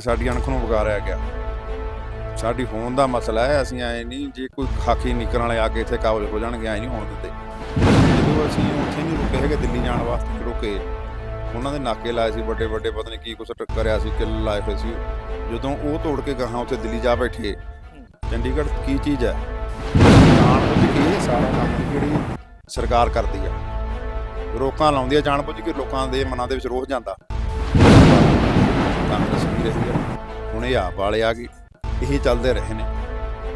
ਸਾਡੀ ਅਣਖ ਨੂੰ ਵਿਗਾੜਿਆ ਗਿਆ। ਸਾਡੀ ਹੋਣ ਦਾ ਮਸਲਾ ਹੈ, ਅਸੀਂ ਐ ਨਹੀਂ, ਜੇ ਕੋਈ ਖਾਕੀ ਨਿਕਲਣ ਵਾਲੇ ਆ ਕੇ ਇੱਥੇ ਕਾਬਲ ਹੋ ਜਾਣਗੇ, ਐ ਨਹੀਂ ਹੋਣ ਦਿੰਦੇ। ਜਦੋਂ ਅਸੀਂ ਉੱਥੇ ਨਹੀਂ ਰੁਕੇ ਹੈਗੇ ਦਿੱਲੀ ਜਾਣ ਵਾਸਤੇ ਰੁਕੇ, ਉਹਨਾਂ ਦੇ ਨਾਕੇ ਲਾਏ ਸੀ, ਵੱਡੇ ਵੱਡੇ ਪਤਾ ਨਹੀਂ ਕੀ ਕੁਛ ਕਰਿਆ ਸੀ, ਕਿੱਲ ਲਾਏ ਹੋਏ ਸੀ। ਜਦੋਂ ਉਹ ਤੋੜ ਕੇ ਗਾਹਾਂ ਉੱਥੇ ਦਿੱਲੀ ਜਾ ਬੈਠੇ, ਚੰਡੀਗੜ੍ਹ ਕੀ ਚੀਜ਼ ਹੈ? ਜਾਣ ਬੁੱਝ ਕੇ ਇਹ ਸਾਰਾ ਕੰਮ ਜਿਹੜੀ ਸਰਕਾਰ ਕਰਦੀ ਆ। ਰੋਕਾਂ ਲਾਉਂਦੀ ਆ ਜਾਣ ਬੁੱਝ ਕੇ, ਲੋਕਾਂ ਦੇ ਮਨਾਂ ਦੇ ਵਿੱਚ ਰੋਹ ਜਾਂਦਾ। ਕਾਂਗਰਸ ਵੀ ਰਹੀ ਹੁਣ ਇਹ ਆਪ ਵਾਲੇ ਆ ਗਏ। ਇਹੀ ਚੱਲਦੇ ਰਹੇ ਨੇ।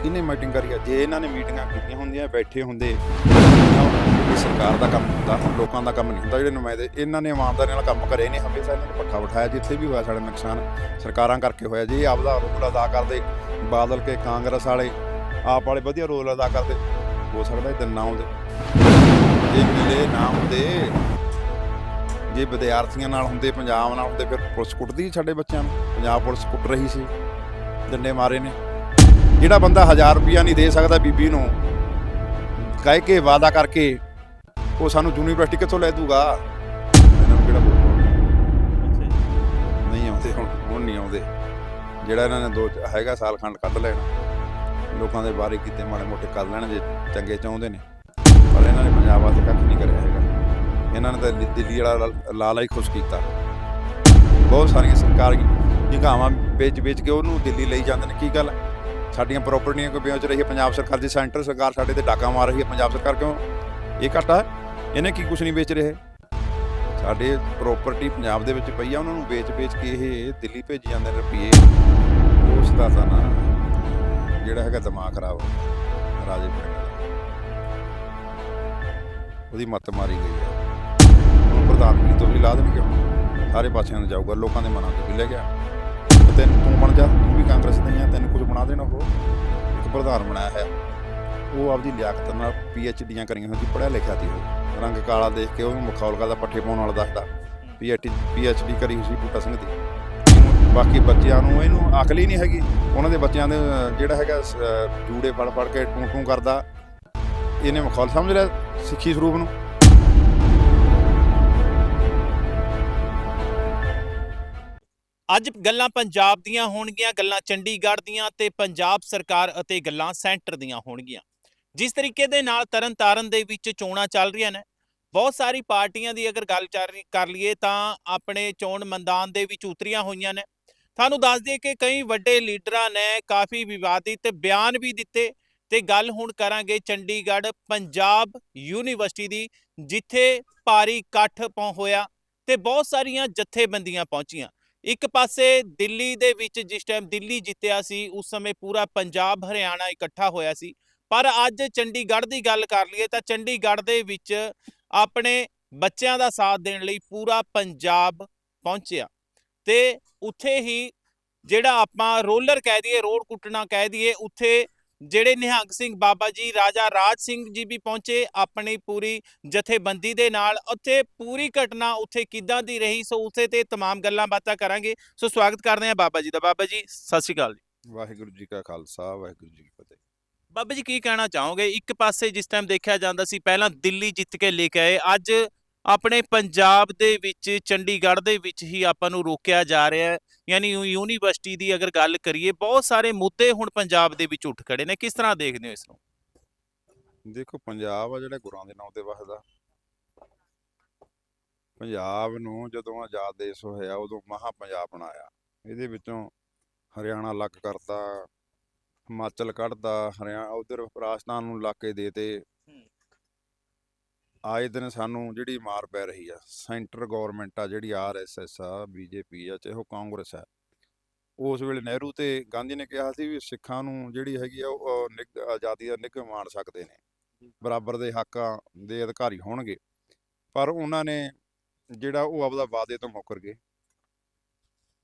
ਕਿਹਨੇ ਮੀਟਿੰਗ ਕਰੀ ਆ? ਜੇ ਇਹਨਾਂ ਨੇ ਮੀਟਿੰਗਾਂ ਕੀਤੀਆਂ ਹੁੰਦੀਆਂ, ਬੈਠੇ ਹੁੰਦੇ ਇਹ ਸਰਕਾਰ ਦਾ ਕੰਮ ਹੁੰਦਾ ਲੋਕਾਂ ਦਾ ਕੰਮ ਨਹੀਂ ਹੁੰਦਾ। ਜਿਹੜੇ ਨੁਮਾਇੰਦੇ, ਇਹਨਾਂ ਨੇ ਇਮਾਨਦਾਰੀ ਨਾਲ ਕੰਮ ਕਰੇ ਨੇ, ਹਮੇਸ਼ਾ ਇਹਨਾਂ ਨੇ ਪੱਠਾ ਬਿਠਾਇਆ, ਜਿੱਥੇ ਵੀ ਹੋਇਆ ਸਾਡਾ ਨੁਕਸਾਨ ਸਰਕਾਰਾਂ ਕਰਕੇ ਹੋਇਆ। ਜੇ ਆਪਦਾ ਰੋਲ ਅਦਾ ਕਰਦੇ, ਬਾਦਲ ਕੇ ਕਾਂਗਰਸ ਵਾਲੇ, ਆਪ ਵਾਲੇ ਵਧੀਆ ਰੋਲ ਅਦਾ ਕਰਦੇ, ਹੋ ਸਕਦਾ ਇਹ ਦਿਨ ਨਾ ਆਉਂਦੇ। ਜੇ ਮਿਲੇ, ਨਾ ਹੁੰਦੇ। ਜੇ ਵਿਦਿਆਰਥੀਆਂ ਨਾਲ ਹੁੰਦੇ ਪੰਜਾਬ ਨਾਲ ਹੁੰਦੇ ਫਿਰ ਪੁਲਿਸ ਕੁੱਟਦੀ ਸੀ ਸਾਡੇ ਬੱਚਿਆਂ ਨੂੰ। ਪੰਜਾਬ ਪੁਲਿਸ ਕੁੱਟ ਰਹੀ ਸੀ। ਡੰਡੇ ਮਾਰੇ ਨੇ। ਜਿਹੜਾ ਬੰਦਾ 1000 ਰੁਪਿਆ ਨਹੀਂ ਦੇ ਸਕਦਾ ਬੀਬੀ ਨੂੰ ਕਹਿ ਕੇ ਵਾਅਦਾ ਕਰਕੇ ਉਹ ਸਾਨੂੰ ਯੂਨੀਵਰਸਿਟੀ ਕਿੱਥੋਂ ਲੈ ਦੂਗਾ? ਇਹਨਾਂ ਨੂੰ ਕਿਹੜਾ ਨਹੀਂ ਆਉਂਦੇ ਹੁਣ ਹੁਣ ਨਹੀਂ ਆਉਂਦੇ। ਜਿਹੜਾ ਇਹਨਾਂ ਨੇ ਦੋ ਹੈਗਾ ਸਾਲ ਖੰਡ ਕੱਢ ਲੈਣਾ। ਲੋਕਾਂ ਦੇ ਬਾਰੇ ਕੀਤੇ ਮਾੜੇ ਮੋਟੇ ਕਰ ਲੈਣ ਜੇ ਚੰਗੇ ਚਾਹੁੰਦੇ ਨੇ। ਪਰ ਇਹਨਾਂ ਨੇ ਪੰਜਾਬ ਵਾਸਤੇ ਕੱਖ ਨਹੀਂ ਕਰਿਆ। ਇਹਨਾਂ ਨੇ ਤਾਂ ਦਿੱਲੀ ਵਾਲਾ ਲਾ- ਲਾਲਾ ਹੀ ਖੁਸ਼ ਕੀਤਾ। ਬਹੁਤ ਸਾਰੀਆਂ ਸਰਕਾਰ ਜਗਾਵਾਂ ਵੇਚ ਵੇਚ ਕੇ ਉਹਨੂੰ ਦਿੱਲੀ ਲਈ ਜਾਂਦੇ ਨੇ। ਕੀ ਗੱਲ ਸਾਡੀਆਂ ਪ੍ਰਾਪਰਟੀਆਂ ਕੋਈ ਵੇਚ ਰਹੀ ਹੈ? ਪੰਜਾਬ ਸਰਕਾਰ ਦੀ ਸੈਂਟਰ ਸਰਕਾਰ ਸਾਡੇ ਤੇ ਡਾਕਾ ਮਾਰ ਰਹੀ ਹੈ। ਪੰਜਾਬ ਸਰਕਾਰ ਕਿਉਂ? ਇਹ ਘਾਟਾ ਇਹਨੇ ਕੀ ਕੁਝ ਨਹੀਂ ਵੇਚ ਰਹੇ। ਸਾਡੇ ਪ੍ਰਾਪਰਟੀ ਪੰਜਾਬ ਦੇ ਵਿੱਚ ਪਈ ਆ, ਉਹਨਾਂ ਨੂੰ ਵੇਚ ਵੇਚ ਕੇ ਇਹ ਦਿੱਲੀ ਭੇਜੀ ਜਾਂਦੇ ਨੇ ਰੁਪਏ ਉਸ ਦਾ ਤਾਂ ਨਾ ਜਿਹੜਾ ਹੈਗਾ ਦਿਮਾਗ ਖਰਾਬ ਰਾਜੇ ਪਿੰਡ ਉਹਦੀ ਮੱਤ ਮਾਰੀ ਗਈ ਆ। ਪ੍ਰਧਾਨਗੀ ਤੋਂ ਵੀ ਲਾ ਦੇਣਗੇ ਹੁਣ ਸਾਰੇ ਪਾਸਿਆਂ ਨੂੰ ਜਾਊਗਾ, ਲੋਕਾਂ ਦੇ ਮਨਾਂ ਤੋਂ ਵੀ ਲੈ ਗਿਆ। ਤੈਨੂੰ ਤੂੰ ਬਣ ਜਾ, ਤੂੰ ਵੀ ਕਾਂਗਰਸ ਨਹੀਂ ਹੀ ਆ, ਤੈਨੂੰ ਕੁਝ ਬਣਾ ਦੇਣਾ ਉਹ ਇੱਕ ਪ੍ਰਧਾਨ ਬਣਾਇਆ ਹੈ ਉਹ ਆਪਦੀ ਲਿਆਕਤ ਨਾਲ ਪੀ ਡੀਆਂ ਕਰੀਆਂ ਹੋਈਆਂ ਸੀ, ਪੜ੍ਹਿਆ ਲਿਖਿਆ ਸੀ ਉਹ। ਰੰਗ ਕਾਲਾ ਦੇਖ ਕੇ ਉਹਨੂੰ ਮਖੌਲ ਕਰਦਾ, ਪੱਠੇ ਪਾਉਣ ਵਾਲਾ ਦੱਸਦਾ। ਪੀ ਡੀ ਕਰੀ ਹੋਈ ਸੀ ਬੂਟਾ ਸਿੰਘ ਦੀ। ਬਾਕੀ ਬੱਚਿਆਂ ਨੂੰ ਇਹਨੂੰ ਅਕਲ ਹੀ ਨਹੀਂ ਹੈਗੀ। ਉਹਨਾਂ ਦੇ ਬੱਚਿਆਂ ਦੇ ਜਿਹੜਾ ਹੈਗਾ ਜੂੜੇ ਫੜ ਫੜ ਕੇ ਟੂੰ ਟੂੰ ਕਰਦਾ। ਇਹਨੇ ਮਖੌਲ ਸਮਝ ਲਿਆ ਸਿੱਖੀ ਸਰੂਪ ਨੂੰ। ਅੱਜ ਗੱਲਾਂ ਪੰਜਾਬ ਦੀਆਂ ਹੋਣਗੀਆਂ, ਗੱਲਾਂ ਚੰਡੀਗੜ੍ਹ ਦੀਆਂ ਤੇ ਪੰਜਾਬ ਸਰਕਾਰ ਅਤੇ ਗੱਲਾਂ ਸੈਂਟਰ ਦੀਆਂ ਹੋਣਗੀਆਂ। ਜਿਸ ਤਰੀਕੇ ਦੇ ਨਾਲ ਤਰਨਤਾਰਨ ਦੇ ਵਿੱਚ ਚੋਣਾਂ ਚੱਲ ਰਹੀਆਂ ਨੇ, ਬਹੁਤ ਸਾਰੀ ਪਾਰਟੀਆਂ ਦੀ ਅਗਰ ਗੱਲ ਚੱਲ ਕਰ ਲਈਏ ਤਾਂ ਆਪਣੇ ਚੋਣ ਮੈਦਾਨ ਦੇ ਵਿੱਚ ਉਤਰੀਆਂ ਹੋਈਆਂ ਨੇ। ਤੁਹਾਨੂੰ ਦੱਸ ਦਈਏ ਕਿ ਕਈ ਵੱਡੇ ਲੀਡਰਾਂ ਨੇ ਕਾਫੀ ਵਿਵਾਦਿਤ ਬਿਆਨ ਵੀ ਦਿੱਤੇ ਤੇ ਗੱਲ ਹੁਣ ਕਰਾਂਗੇ ਚੰਡੀਗੜ੍ਹ ਪੰਜਾਬ ਯੂਨੀਵਰਸਿਟੀ ਦੀ, ਜਿੱਥੇ ਭਾਰੀ ਇਕੱਠ ਪਹੁੰ, ਹੋਇਆ ਤੇ ਬਹੁਤ ਸਾਰੀਆਂ ਜਥੇਬੰਦੀਆਂ ਪਹੁੰਚੀਆਂ। ਇੱਕ ਪਾਸੇ ਦਿੱਲੀ ਦੇ ਵਿੱਚ ਜਿਸ ਟਾਈਮ ਦਿੱਲੀ ਜਿੱਤਿਆ ਸੀ, ਉਸ ਸਮੇਂ ਪੂਰਾ ਪੰਜਾਬ ਹਰਿਆਣਾ ਇਕੱਠਾ ਹੋਇਆ ਸੀ। ਪਰ ਅੱਜ ਚੰਡੀਗੜ੍ਹ ਦੀ ਗੱਲ ਕਰ ਲਈਏ ਤਾਂ ਚੰਡੀਗੜ੍ਹ ਦੇ ਵਿੱਚ ਆਪਣੇ ਬੱਚਿਆਂ ਦਾ ਸਾਥ ਦੇਣ ਲਈ ਪੂਰਾ ਪੰਜਾਬ ਪਹੁੰਚਿਆ। ਤੇ ਉੱਥੇ ਹੀ ਜਿਹੜਾ ਆਪਾਂ ਰੋਲਰ ਕਹਿ ਦਈਏ, ਰੋਡ ਕੁੱਟਣਾ ਕਹਿ ਦਈਏ, ਉੱਥੇ ਜਿਹੜੇ ਨਿਹੰਗ ਸਿੰਘ ਬਾਬਾ ਜੀ ਰਾਜਾ ਰਾਜ ਸਿੰਘ ਜੀ ਵੀ ਪਹੁੰਚੇ ਆਪਣੀ ਪੂਰੀ ਜਥੇਬੰਦੀ ਦੇ ਨਾਲ ਉੱਥੇ ਪੂਰੀ ਘਟਨਾ ਉੱਥੇ ਕਿੱਦਾਂ ਦੀ ਰਹੀ ਸੋ ਉੱਥੇ ਤੇ तमाम ਗੱਲਾਂ ਬਾਤਾਂ ਕਰਾਂਗੇ ਸੋ ਸਵਾਗਤ ਕਰਦੇ ਹਾਂ ਬਾਬਾ ਜੀ ਦਾ ਬਾਬਾ ਜੀ ਸਤਿ ਸ਼੍ਰੀ ਅਕਾਲ ਜੀ ਵਾਹਿਗੁਰੂ ਜੀ ਕਾ ਖਾਲਸਾ ਵਾਹਿਗੁਰੂ ਜੀ ਕੀ ਫਤਿਹ ਬਾਬਾ ਜੀ ਕੀ ਕਹਿਣਾ ਚਾਹੋਗੇ ਇੱਕ ਪਾਸੇ ਜਿਸ ਟਾਈਮ ਦੇਖਿਆ ਜਾਂਦਾ ਸੀ ਪਹਿਲਾਂ ਦਿੱਲੀ ਜਿੱਤ ਕੇ ਲੈ ਕੇ ਆਏ ਅੱਜ ਆਪਣੇ ਪੰਜਾਬ ਦੇ ਵਿੱਚ ਚੰਡੀਗੜ੍ਹ ਦੇ ਵਿੱਚ ਹੀ ਆਪਾਂ ਨੂੰ ਰੋਕਿਆ ਜਾ ਰਿਹਾ ਹੈ ਯਾਨੀ ਯੂਨੀਵਰਸਿਟੀ ਦੀ ਅਗਰ ਗੱਲ ਕਰੀਏ, ਬਹੁਤ ਸਾਰੇ ਮੁੱਦੇ ਹੁਣ ਪੰਜਾਬ ਦੇ ਵਿੱਚ ਉੱਠ ਖੜੇ ਨੇ। ਕਿਸ ਤਰ੍ਹਾਂ ਦੇਖਦੇ ਹੋ ਇਸ ਨੂੰ? ਦੇਖੋ, ਪੰਜਾਬ ਆ ਜਿਹੜਾ ਗੁਰਾਂ ਦੇ ਨਾਂ ਤੇ ਵਸਦਾ। ਪੰਜਾਬ ਨੂੰ ਜਦੋਂ ਆਜ਼ਾਦ ਦੇਸ਼ ਹੋਇਆ, ਉਦੋਂ ਮਹਾ ਪੰਜਾਬ ਬਣਾਇਆ। ਇਹਦੇ ਵਿੱਚੋਂ ਹਰਿਆਣਾ ਅਲੱਗ ਕਰਤਾ, ਹਿਮਾਚਲ ਕੱਢਦਾ ਹਰਿਆਣਾ ਉਧਰ ਰਾਜਸਥਾਨ ਨੂੰ ਇਲਾਕੇ ਦੇਤੇ ਆਏ ਦਿਨ ਸਾਨੂੰ ਜਿਹੜੀ ਮਾਰ ਪੈ ਰਹੀ ਆ ਸੈਂਟਰ ਗਵਰਨਮੈਂਟ ਆ ਜਿਹੜੀ ਆਰਐਸਐਸ ਆ ਬੀਜੇਪੀ ਆ ਚਾਹੇ ਉਹ ਕਾਂਗਰਸ ਆ ਉਸ ਵੇਲੇ ਨਹਿਰੂ ਤੇ ਗਾਂਧੀ ਨੇ ਕਿਹਾ ਸੀ ਵੀ ਸਿੱਖਾਂ ਨੂੰ ਜਿਹੜੀ ਹੈਗੀ ਆ ਉਹ ਆਜ਼ਾਦੀ ਦਾ ਨਿੱਘ ਮਾਣ ਸਕਦੇ ਨੇ ਬਰਾਬਰ ਦੇ ਹੱਕਾਂ ਦੇ ਅਧਿਕਾਰੀ ਹੋਣਗੇ ਪਰ ਉਹਨਾਂ ਨੇ ਜਿਹੜਾ ਉਹ ਆਪਦਾ ਵਾਅਦੇ ਤੋਂ ਮੁੱਕਰ ਗਏ।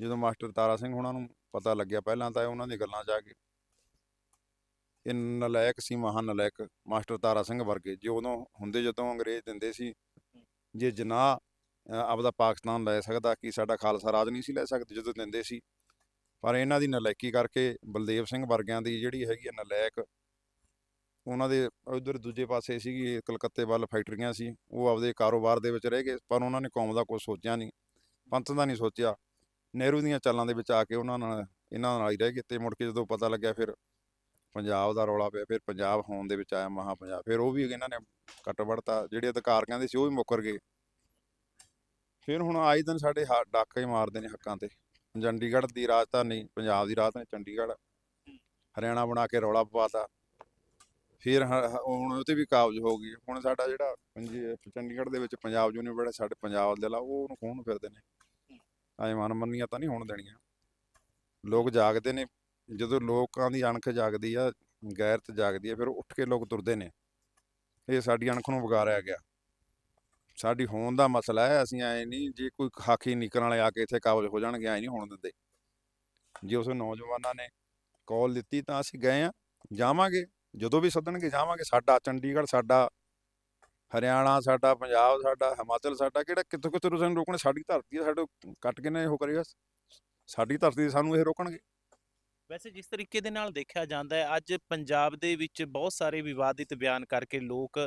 ਜਦੋਂ ਮਾਸਟਰ ਤਾਰਾ ਸਿੰਘ ਉਹਨਾਂ ਨੂੰ ਪਤਾ ਲੱਗਿਆ ਪਹਿਲਾਂ ਤਾਂ ਉਹਨਾਂ ਦੀ ਗੱਲਾਂ ਆ ਗਏ। ਇਹ ਨਲਾਇਕ ਸੀ ਮਹਾਨ ਨਲਾਇਕ ਮਾਸਟਰ ਤਾਰਾ ਸਿੰਘ ਵਰਗੇ, ਜੇ ਉਦੋਂ ਹੁੰਦੇ ਜਦੋਂ ਅੰਗਰੇਜ਼ ਦਿੰਦੇ ਸੀ, ਜੇ ਜਨਾਹ ਆਪਦਾ ਪਾਕਿਸਤਾਨ ਲੈ ਸਕਦਾ ਕਿ ਸਾਡਾ ਖਾਲਸਾ ਰਾਜ ਨਹੀਂ ਸੀ ਲੈ ਸਕਦੇ ਜਦੋਂ ਦਿੰਦੇ ਸੀ। ਪਰ ਇਹਨਾਂ ਦੀ ਨਲਾਇਕੀ ਕਰਕੇ ਬਲਦੇਵ ਸਿੰਘ ਵਰਗਿਆਂ ਦੀ ਜਿਹੜੀ ਹੈਗੀ ਆ ਨਲਾਇਕ, ਉਹਨਾਂ ਦੇ ਉਧਰ ਦੂਜੇ ਪਾਸੇ ਸੀਗੀ, ਕਲਕੱਤੇ ਵੱਲ ਫੈਕਟਰੀਆਂ ਸੀ, ਉਹ ਆਪਦੇ ਕਾਰੋਬਾਰ ਦੇ ਵਿੱਚ ਰਹਿ ਗਏ, ਪਰ ਉਹਨਾਂ ਨੇ ਕੌਮ ਦਾ ਕੁਝ ਸੋਚਿਆ ਨਹੀਂ, ਪੰਥ ਦਾ ਨਹੀਂ ਸੋਚਿਆ। ਨਹਿਰੂ ਦੀਆਂ ਚਾਲਾਂ ਦੇ ਵਿੱਚ ਆ ਕੇ ਉਹਨਾਂ ਨਾਲ, ਇਹਨਾਂ ਨਾਲ ਹੀ ਰਹਿ ਗਏ ਤੇ ਮੁੜ ਕੇ ਜਦੋਂ ਪਤਾ ਲੱਗਿਆ ਫਿਰ ਪੰਜਾਬ ਦਾ ਰੌਲਾ ਪਿਆ, ਫਿਰ ਪੰਜਾਬ ਹੋਣ ਦੇ ਵਿੱਚ ਆਇਆ ਮਹਾ ਪੰਜਾਬ, ਫਿਰ ਉਹ ਵੀ ਇਹਨਾਂ ਨੇ ਕੱਟ ਵੜਤਾ ਜਿਹੜੇ ਅਧਿਕਾਰ ਕਹਿੰਦੇ ਸੀ, ਉਹ ਵੀ ਮੁੱਕਰ ਗਏ। ਫਿਰ ਹੁਣ ਆਏ ਦਿਨ ਸਾਡੇ ਹਾ- ਡਾਕੇ ਮਾਰਦੇ ਨੇ ਹੱਕਾਂ ਤੇ। ਚੰਡੀਗੜ੍ਹ ਦੀ ਰਾਜਧਾਨੀ, ਪੰਜਾਬ ਦੀ ਰਾਜਧਾਨੀ ਚੰਡੀਗੜ੍ਹ, ਹਰਿਆਣਾ ਬਣਾ ਕੇ ਰੌਲਾ ਪਵਾਤਾ। ਫਿਰ ਹੁਣ ਉਹ ਤੇ ਵੀ ਕਾਬਜ ਹੋ ਗਈ। ਹੁਣ ਸਾਡਾ ਜਿਹੜਾ ਪੰਜੀ- ਚੰਡੀਗੜ੍ਹ ਦੇ ਵਿੱਚ ਪੰਜਾਬ ਯੂਨੀਵਰਸਿਟੀ, ਸਾਡੇ ਪੰਜਾਬ ਦੇ ਲਾ, ਉਹ ਉਹਨੂੰ ਖੋਹਣ ਫਿਰਦੇ ਨੇ। ਐ ਮਨਮੰਨੀਆਂ ਤਾਂ ਨਹੀਂ ਹੋਣ ਦੇਣੀਆਂ। ਲੋਕ ਜਾਗਦੇ ਨੇ। ਜਦੋਂ ਲੋਕਾਂ ਦੀ ਅਣਖ ਜਾਗਦੀ ਆ ਗੈਰਤ ਜਾਗਦੀ ਆ, ਫਿਰ ਉੱਠ ਕੇ ਲੋਕ ਤੁਰਦੇ ਨੇ। ਇਹ ਸਾਡੀ ਅਣਖ ਨੂੰ ਵਿਗਾੜਿਆ ਗਿਆ। ਸਾਡੀ ਹੋਣ ਦਾ ਮਸਲਾ ਹੈ, ਅਸੀਂ ਐ ਨਹੀਂ, ਜੇ ਕੋਈ ਖਾਕੀ ਨਿਕਲਣ ਵਾਲੇ ਆ ਕੇ ਇੱਥੇ ਕਾਬਜ ਹੋ ਜਾਣਗੇ, ਐ ਨਹੀਂ ਹੋਣ ਦਿੰਦੇ। ਜੇ ਉਸ ਨੌਜਵਾਨਾਂ ਨੇ ਕਾਲ ਦਿੱਤੀ ਤਾਂ ਅਸੀਂ ਗਏ ਆ, ਜਾਵਾਂਗੇ। ਜਦੋਂ ਵੀ ਸੱਦਣਗੇ, ਜਾਵਾਂਗੇ। ਸਾਡਾ ਚੰਡੀਗੜ੍ਹ, ਸਾਡਾ ਹਰਿਆਣਾ, ਸਾਡਾ ਪੰਜਾਬ, ਸਾਡਾ ਹਿਮਾਚਲ, ਸਾਡਾ ਕਿਹੜਾ ਕਿੱਥੋਂ ਕਿੱਥੋਂ ਤੁਸੀਂ ਸਾਨੂੰ ਰੋਕਣੇ? ਸਾਡੀ ਧਰਤੀ ਹੈ ਸਾਡੇ ਕੱਟ ਕੇ ਨਾ ਇਹੋ ਕਰੇਗਾ ਸਾਡੀ ਧਰਤੀ ਸਾਨੂੰ ਇਹ ਰੋਕਣਗੇ। ਵੈਸੇ ਜਿਸ ਤਰੀਕੇ ਦੇ ਨਾਲ ਦੇਖਿਆ ਜਾਂਦਾ ਹੈ ਅੱਜ ਪੰਜਾਬ ਦੇ ਵਿੱਚ ਬਹੁਤ ਸਾਰੇ ਵਿਵਾਦਿਤ ਬਿਆਨ ਕਰਕੇ ਲੋਕ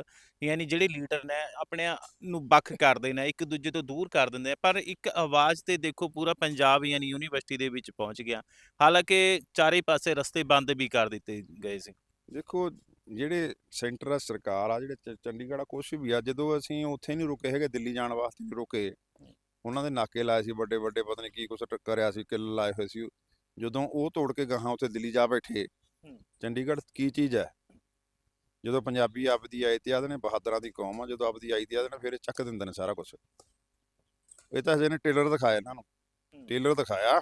ਯਾਨੀ ਜਿਹੜੇ ਲੀਡਰ ਨੇ ਆਪਣੇ ਨੂੰ ਵੱਖ ਕਰਦੇ ਨੇ ਇੱਕ ਦੂਜੇ ਤੋਂ ਦੂਰ ਕਰ ਦਿੰਦੇ ਆ ਪਰ ਇੱਕ ਆਵਾਜ਼ ਤੇ ਦੇਖੋ ਪੂਰਾ ਪੰਜਾਬ ਯਾਨੀ ਯੂਨੀਵਰਸਿਟੀ ਦੇ ਵਿੱਚ ਪਹੁੰਚ ਗਿਆ। ਹਾਲਾਂਕਿ ਚਾਰੇ ਪਾਸੇ ਰਸਤੇ ਬੰਦ ਵੀ ਕਰ ਦਿੱਤੇ ਗਏ ਸੀ। ਦੇਖੋ ਜਿਹੜੇ ਸੈਂਟਰ ਆ ਸਰਕਾਰ ਆ ਜਿਹੜੇ ਚ- ਚੰਡੀਗੜ੍ਹ ਆ ਕੁਛ ਵੀ ਆ ਜਦੋਂ ਅਸੀਂ ਉੱਥੇ ਨਹੀਂ ਰੁਕੇ ਹੈਗੇ ਦਿੱਲੀ ਜਾਣ ਵਾਸਤੇ ਨਹੀਂ ਰੁਕੇ ਉਹਨਾਂ ਦੇ ਨਾਕੇ ਲਾਏ ਸੀ ਵੱਡੇ ਵੱਡੇ ਪਤਾ ਨਹੀਂ ਕੀ ਕੁਛ ਟ- ਕਰਿਆ ਸੀ ਕਿੱਲ ਲਾਏ ਹੋਏ ਸੀ ਜਦੋਂ ਉਹ ਤੋੜ ਕੇ ਗਾਹਾਂ ਉੱਥੇ ਦਿੱਲੀ ਜਾ ਬੈਠੇ। ਚੰਡੀਗੜ੍ਹ ਕੀ ਚੀਜ਼ ਹੈ ਜਦੋਂ ਪੰਜਾਬੀ ਆਪਦੀ ਆਈ ਤੇ ਆਦੇ ਨੇ ਬਹਾਦਰਾਂ ਦੀ ਕੌਮ ਆ ਜਦੋਂ ਆਪਦੀ ਆਈ ਤੇ ਆਦੇ ਨੇ ਫਿਰ ਚੱਕ ਦਿੰਦੇ ਨੇ ਸਾਰਾ ਕੁਝ ਇਹ ਤਾਂ ਹਜੇ ਨੇ ਟੇਲਰ ਦਿਖਾਇਆ ਇਹਨਾਂ ਨੂੰ। ਟੇਲਰ ਦਿਖਾਇਆ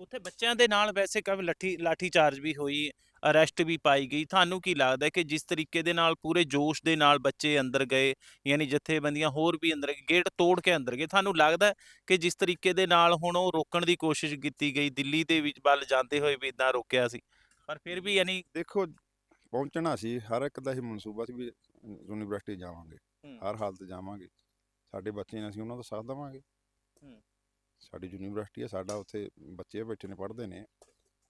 ਉੱਥੇ ਬੱਚਿਆਂ ਦੇ ਨਾਲ ਵੈਸੇ ਕਾਫੀ ਲੱਠੀ ਲਾਠੀ ਚਾਰਜ ਵੀ ਹੋਈ ਅਰੈਸਟ ਵੀ ਪਾਈ ਗਈ। ਤੁਹਾਨੂੰ ਕੀ ਲੱਗਦਾ ਹੈ ਕਿ ਜਿਸ ਤਰੀਕੇ ਦੇ ਨਾਲ ਪੂਰੇ ਜੋਸ਼ ਦੇ ਨਾਲ ਬੱਚੇ ਅੰਦਰ ਗਏ ਯਾਨੀ ਜਥੇਬੰਦੀਆਂ ਹੋਰ ਵੀ ਅੰਦਰ ਗਏ ਗੇਟ ਤੋੜ ਕੇ ਅੰਦਰ ਗਏ ਤੁਹਾਨੂੰ ਲੱਗਦਾ ਹੈ ਕਿ ਜਿਸ ਤਰੀਕੇ ਦੇ ਨਾਲ ਹੁਣ ਉਹ ਰੋਕਣ ਦੀ ਕੋਸ਼ਿਸ਼ ਕੀਤੀ ਗਈ ਦਿੱਲੀ ਦੇ ਵਿੱਚ ਵੱਲ ਜਾਂਦੇ ਹੋਏ ਵੀ ਇਦਾਂ ਰੋਕਿਆ ਸੀ? ਪਰ ਫਿਰ ਵੀ ਯਾਨੀ ਦੇਖੋ ਪਹੁੰਚਣਾ ਸੀ ਹਰ ਇੱਕ ਦਾ ਹੀ ਮਨਸੂਬਾ ਸੀ ਵੀ ਯੂਨੀਵਰਸਿਟੀ ਜਾਵਾਂਗੇ। ਹਰ ਹਾਲਤ ਜਾਵਾਂਗੇ। ਸਾਡੇ ਬੱਚੇ ਨੇ ਅਸੀਂ ਉਹਨਾਂ ਦਾ ਸਾਥ ਦੇਵਾਂਗੇ। ਸਾਡੀ ਯੂਨੀਵਰਸਿਟੀ ਹੈ ਸਾਡਾ ਉੱਥੇ ਬੱਚੇ ਬੈਠੇ ਨੇ ਪੜ੍ਹਦੇ ਨੇ।